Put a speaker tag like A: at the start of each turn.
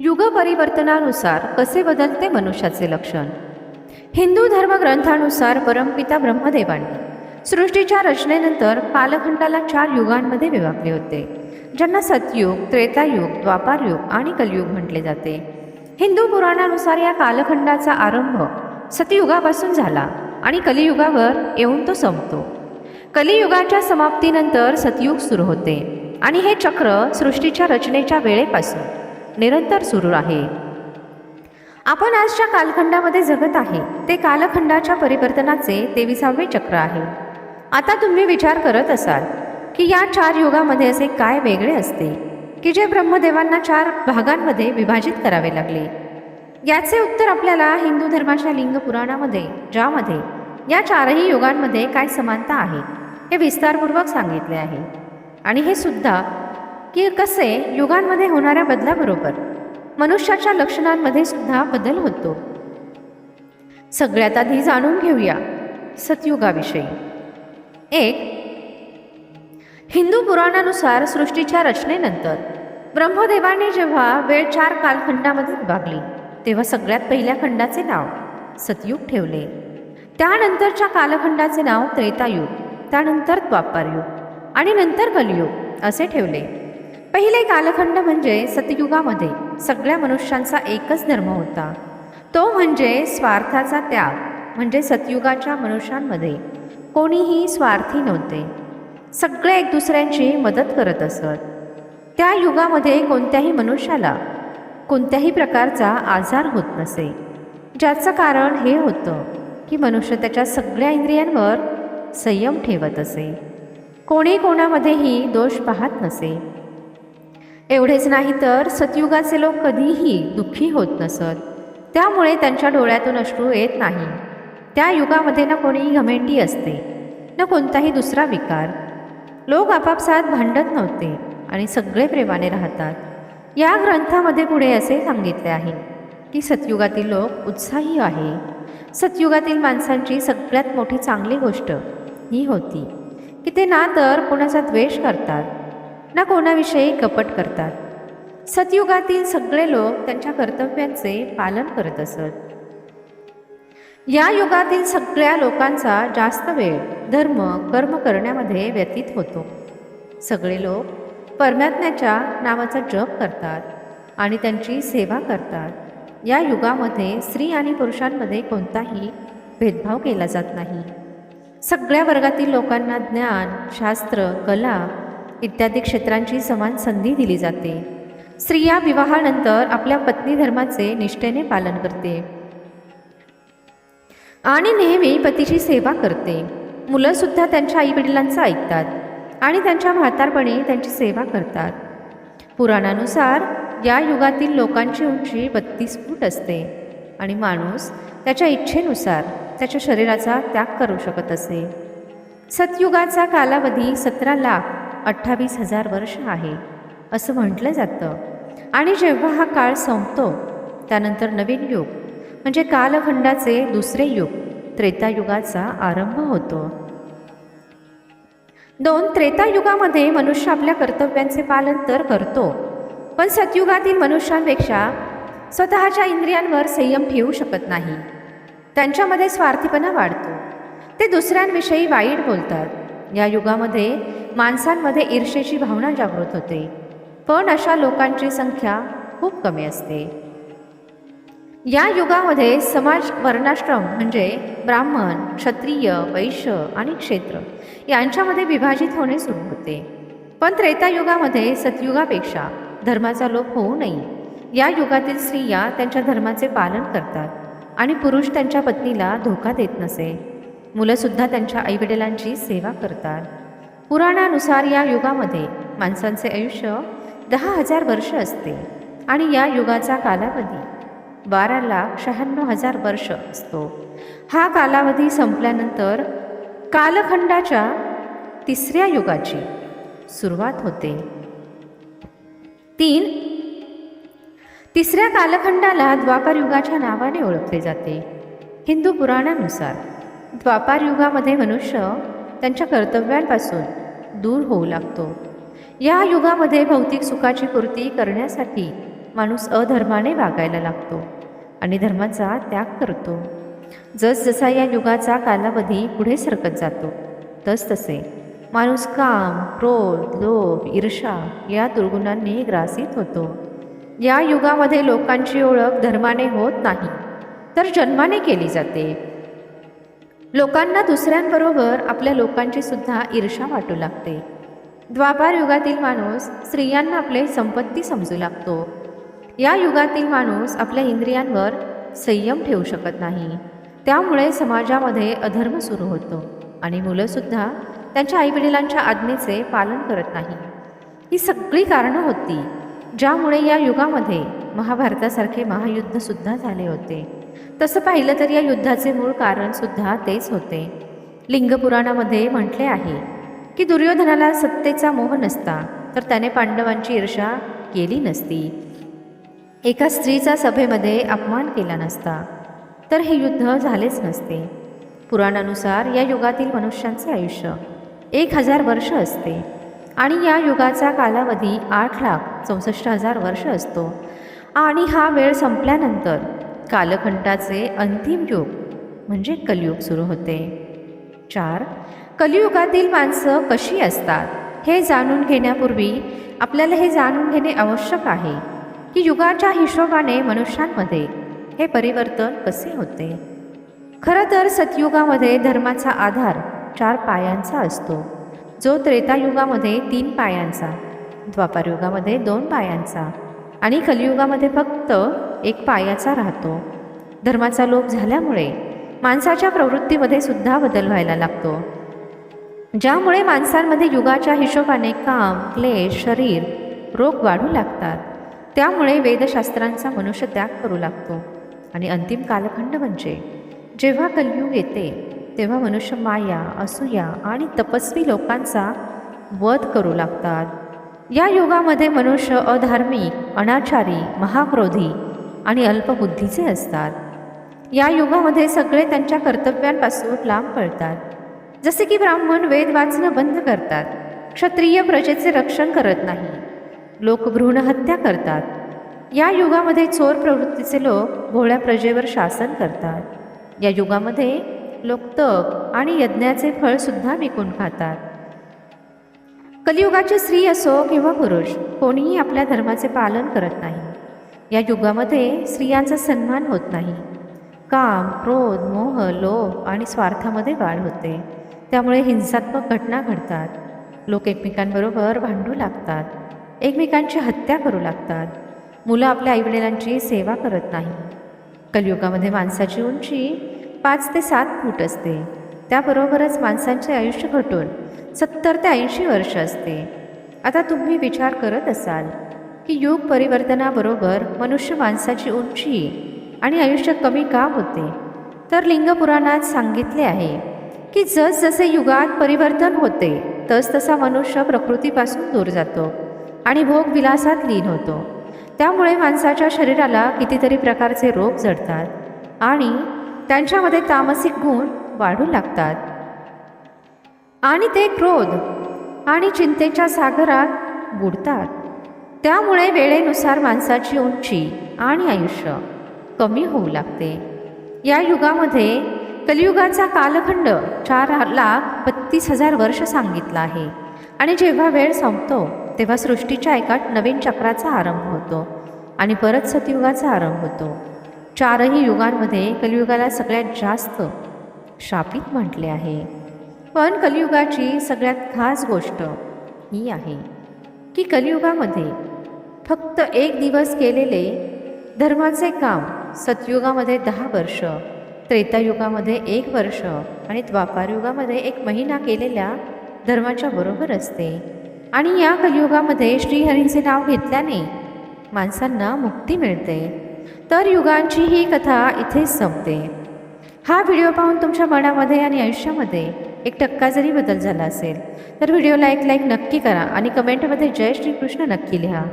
A: युग परिवर्तनानुसार कसे बदलते मनुष्याचे लक्षण? हिंदू धर्मग्रंथानुसार परमपिता ब्रह्मदेवांनी सृष्टीच्या रचनेनंतर कालखंडाला चार युगांमध्ये विभागले होते ज्यांना सतयुग त्रेतायुग द्वापारयुग आणि कलयुग म्हटले जाते. हिंदू पुराणानुसार या कालखंडाचा आरंभ सतयुगापासून झाला आणि कलियुगावर येऊन तो संपतो. कलियुगाच्या समाप्तीनंतर सतयुग सुरू होते आणि हे चक्र सृष्टीच्या रचनेच्या वेळेपासून निरंतर सुरू आहे. आपण आजच्या कालखंडामध्ये जगत आहे. ते कालखंडाच्या परिवर्तनाचे तेविसावे चक्र आहे. आता तुम्ही विचार करत असाल की या चार युगामध्ये असे काय वेगळे असते की जे ब्रह्मदेवांना चार भागांमध्ये विभाजित करावे लागले? याचे उत्तर आपल्याला हिंदू धर्माच्या लिंग पुराणामध्ये ज्यामध्ये या चारही युगांमध्ये काय समानता आहे हे विस्तारपूर्वक सांगितले आहे. आणि हे सुद्धा की कसे युगांमध्ये होणाऱ्या बदलाबरोबर मनुष्याच्या लक्षणांमध्ये सुद्धा बदल होतो. सगळ्यात आधी जाणून घेऊया सतयुगाविषयी. एक हिंदू पुराणानुसार सृष्टीच्या रचनेनंतर ब्रह्मदेवाने जेव्हा वेळ चार कालखंडामध्ये विभागली तेव्हा सगळ्यात पहिल्या खंडाचे नाव सतयुग ठेवले. त्यानंतरच्या कालखंडाचे नाव त्रेतायुग त्यानंतर द्वापारयुग आणि नंतर कलयुग असे ठेवले. पहिले कालखंड म्हणजे सतयुगामध्ये सगळ्या मनुष्यांचा एकच धर्म होता. तो म्हणजे स्वार्थाचा त्याग म्हणजे सतयुगाच्या मनुष्यांमध्ये कोणीही स्वार्थी नव्हते. सगळे एक दुसऱ्यांची मदत करत असत. त्या युगामध्ये कोणत्याही मनुष्याला कोणत्याही प्रकारचा आजार होत नसे. ज्याचं कारण हे होतं की मनुष्य त्याच्या सगळ्या इंद्रियांवर संयम ठेवत असे. कोणी कोणामध्येही दोष पाहत नसे. एवढेच नाही तर सतयुगाचे लोक कधीही दुःखी होत नसत. त्यामुळे त्यांच्या डोळ्यातून अश्रू येत नाही. त्या युगामध्ये ना कोणी घमेंडी असते न कोणताही दुसरा विकार. लोक आपापसात भांडत नव्हते आणि सगळे प्रेमाने राहतात. या ग्रंथामध्ये पुढे असे सांगितले आहे की सतयुगातील लोक उत्साही आहे. सतयुगातील माणसांची सगळ्यात मोठी चांगली गोष्ट ही होती की ते ना तर कोणाचा द्वेष करतात ना कोणाविषयी कपट करतात. सतयुगातील सगळे लोक त्यांच्या कर्तव्यांचे पालन करत असत. या युगातील सगळ्या लोकांचा जास्त वेळ धर्म कर्म करण्यामध्ये व्यतीत होतो. सगळे लोक परमात्म्याच्या नावाचा जप करतात आणि त्यांची सेवा करतात. या युगामध्ये स्त्री आणि पुरुषांमध्ये कोणताही भेदभाव केला जात नाही. सगळ्या वर्गातील लोकांना ज्ञान शास्त्र कला इत्यादी क्षेत्रांची समान संधी दिली जाते. स्त्रिया विवाहानंतर आपल्या पत्नी धर्माचे निष्ठेने पालन करते. आणि नेहमी पतीची सेवा करते. मुलंसुद्धा त्यांच्या आईवडिलांचं ऐकतात आणि त्यांच्या म्हातारपणी त्यांची सेवा करतात. पुराणानुसार या युगातील लोकांची उंची बत्तीस फूट असते आणि माणूस त्याच्या इच्छेनुसार त्याच्या शरीराचा त्याग करू शकत असे. सतयुगाचा कालावधी सतरा लाख अठ्ठावीस हजार वर्ष आहे असं म्हटलं जातं. आणि जेव्हा हा काळ संपतो त्यानंतर नवीन युग म्हणजे कालखंडाचे दुसरे युग त्रेतायुगाचा आरंभ होतो. दोन त्रेतायुगामध्ये मनुष्य आपल्या कर्तव्यांचे पालन तर करतो पण सतयुगातील मनुष्यांपेक्षा स्वतःच्या इंद्रियांवर संयम ठेवू शकत नाही. त्यांच्यामध्ये स्वार्थीपणा वाढतो. ते दुसऱ्यांविषयी वाईट बोलतात. या युगामध्ये माणसांमध्ये ईर्षेची भावना जागृत होते. पण अशा लोकांची संख्या खूप कमी असते. या युगामध्ये समाज वर्णाश्रम म्हणजे ब्राह्मण क्षत्रिय वैश्य आणि क्षेत्र यांच्यामध्ये विभाजित होणे सुरू होते. पण त्रेतायुगामध्ये सतयुगापेक्षा धर्माचा लोप होऊ नये. या युगातील स्त्रिया त्यांच्या धर्माचे पालन करतात आणि पुरुष त्यांच्या पत्नीला धोका देत नसे. मुलंसुद्धा त्यांच्या आईवडिलांची सेवा करतात. पुराणानुसार या युगामध्ये माणसांचे आयुष्य दहा हजार वर्ष असते आणि या युगाचा कालावधी बारा लाख शहाण्णव हजार वर्ष असतो. हा कालावधी संपल्यानंतर कालखंडाच्या तिसऱ्या युगाची सुरुवात होते. तीन. तिसऱ्या कालखंडाला द्वापार युगाच्या नावाने ओळखले जाते. हिंदू पुराणानुसार द्वापार युगामध्ये मनुष्य त्यांच्या कर्तव्यांपासून दूर होऊ लागतो. या युगामध्ये भौतिक सुखाची पूर्ती करण्यासाठी माणूस अधर्माने वागायला लागतो आणि धर्माचा त्याग करतो. जसजसा या युगाचा कालावधी पुढे सरकत जातो तसतसे माणूस काम क्रोध लोभ ईर्षा या दुर्गुणांनी ग्रासित होतो. या युगामध्ये लोकांची ओळख धर्माने होत नाही तर जन्माने केली जाते. लोकांना दुसऱ्यांबरोबर आपल्या लोकांची सुद्धा ईर्षा वाटू लागते. द्वापार युगातील माणूस स्त्रियांना आपले संपत्ती समजू लागतो. या युगातील माणूस आपल्या इंद्रियांवर संयम ठेवू शकत नाही. त्यामुळे समाजामध्ये अधर्म सुरू होतो आणि मुलंसुद्धा त्यांच्या आईवडिलांच्या आज्ञेचे पालन करत नाही. ही सगळी कारणं होती ज्यामुळे या युगामध्ये महाभारतासारखे महायुद्धसुद्धा झाले होते. तसं पाहिलं तर या युद्धाचे मूळ कारणसुद्धा तेच होते. लिंगपुराणामध्ये म्हटले आहे की दुर्योधनाला सत्तेचा मोह नसता तर त्याने पांडवांची ईर्षा केली नसती. एका स्त्रीचा सभेमध्ये अपमान केला नसता तर हे युद्ध झालेच नसते. पुराणानुसार या युगातील मनुष्यांचे आयुष्य एक हजार वर्ष असते आणि या युगाचा कालावधी आठ लाख चौसष्ट हजार वर्ष असतो. आणि हा वेळ संपल्यानंतर कालखंडाचे अंतिम युग म्हणजे कलियुग सुरू होते. चार कलियुगातील माणसं कशी असतात हे जाणून घेण्यापूर्वी आपल्याला हे जाणून घेणे आवश्यक आहे की युगाच्या हिशोबाने मनुष्यांमध्ये हे परिवर्तन कसे होते. खरं तर सतयुगामध्ये धर्माचा आधार चार पायांचा असतो. जो त्रेतायुगामध्ये तीन पायांचा द्वापारयुगामध्ये दोन पायांचा आणि कलियुगामध्ये फक्त एक पायाचा राहतो. धर्माचा लोप झाल्यामुळे माणसाच्या प्रवृत्तीमध्ये सुद्धा बदल व्हायला लागतो. ज्यामुळे माणसांमध्ये युगाच्या हिशोबाने काम क्लेश शरीर रोग वाढू लागतात. त्यामुळे वेदशास्त्रांचा मनुष्य त्याग करू लागतो. आणि अंतिम कालखंड म्हणजे जेव्हा कलयुग येते तेव्हा मनुष्य माया असूया आणि तपस्वी लोकांचा वध करू लागतात. या युगामध्ये मनुष्य अधार्मिक अनाचारी महाक्रोधी आणि अल्पबुद्धीचे असतात. या युगामध्ये सगळे त्यांच्या कर्तव्यांपासून लांब पळतात जसे की ब्राह्मण वेद वाचणं बंद करतात. क्षत्रिय प्रजेचे रक्षण करत नाही. लोक भ्रूण हत्या करतात. या युगामध्ये चोर प्रवृत्तीचे लोक भोळ्या प्रजेवर शासन करतात. या युगामध्ये लोक तप आणि यज्ञाचे फळसुद्धा विकून खातात. कलियुगाची स्त्री असो किंवा पुरुष कोणीही आपल्या धर्माचे पालन करत नाही. या युगामध्ये स्त्रियांचा सन्मान होत नाही. काम क्रोध मोह लोभ आणि स्वार्थामध्ये वाढ होते. त्यामुळे हिंसात्मक घटना घडतात. लोक एकमेकांबरोबर भांडू लागतात. एकमेकांची हत्या करू लागतात. मुलं आपल्या आईवडिलांची सेवा करत नाही. कलियुगामध्ये माणसाची उंची पाच ते सात फूट असते. त्याबरोबरच माणसांचे आयुष्य घटून सत्तर ते ऐंशी वर्ष असते. आता तुम्ही विचार करत असाल की युग परिवर्तनाबरोबर मनुष्य माणसाची उंची आणि आयुष्य कमी का होते? तर लिंगपुराणात सांगितले आहे की जसजसे युगात परिवर्तन होते तसतसा मनुष्य प्रकृतीपासून दूर जातो आणि भोग विलासात लीन होतो. त्यामुळे माणसाच्या शरीराला कितीतरी प्रकारचे रोग जडतात आणि त्यांच्यामध्ये तामसिक गुण वाढू लागतात. आणि ते क्रोध आणि चिंतेच्या सागरात बुडतात. त्यामुळे वेळेनुसार माणसाची उंची आणि आयुष्य कमी होऊ लागते. या युगामध्ये कलियुगाचा कालखंड चार लाख बत्तीस हजार वर्ष सांगितला आहे. आणि जेव्हा वेळ संपतो तेव्हा सृष्टीच्या एका नवीन चक्राचा आरंभ होतो आणि परत सतयुगाचा आरंभ होतो. चारही युगांमध्ये कलियुगाला सगळ्यात जास्त शापित म्हटले आहे. पण कलियुगाची सगळ्यात खास गोष्ट ही आहे की कलियुगामध्ये फक्त एक दिवस केलेले धर्माचे काम सतयुगामध्ये दहा वर्ष त्रेतायुगामध्ये एक वर्ष आणि द्वापारयुगामध्ये एक महिना केलेल्या धर्माच्या बरोबर असते. आणि या कलियुगामध्ये श्रीहरींचे नाव घेतल्याने माणसांना मुक्ती मिळते. तर युगांची ही कथा इथेच संपते. हा व्हिडिओ पाहून तुमच्या मनामध्ये आणि आयुष्यामध्ये एक टक्का जरी बदल झाला असेल तर व्हिडिओला एक लाईक नक्की करा आणि कमेंटमध्ये जय श्रीकृष्ण नक्की लिहा.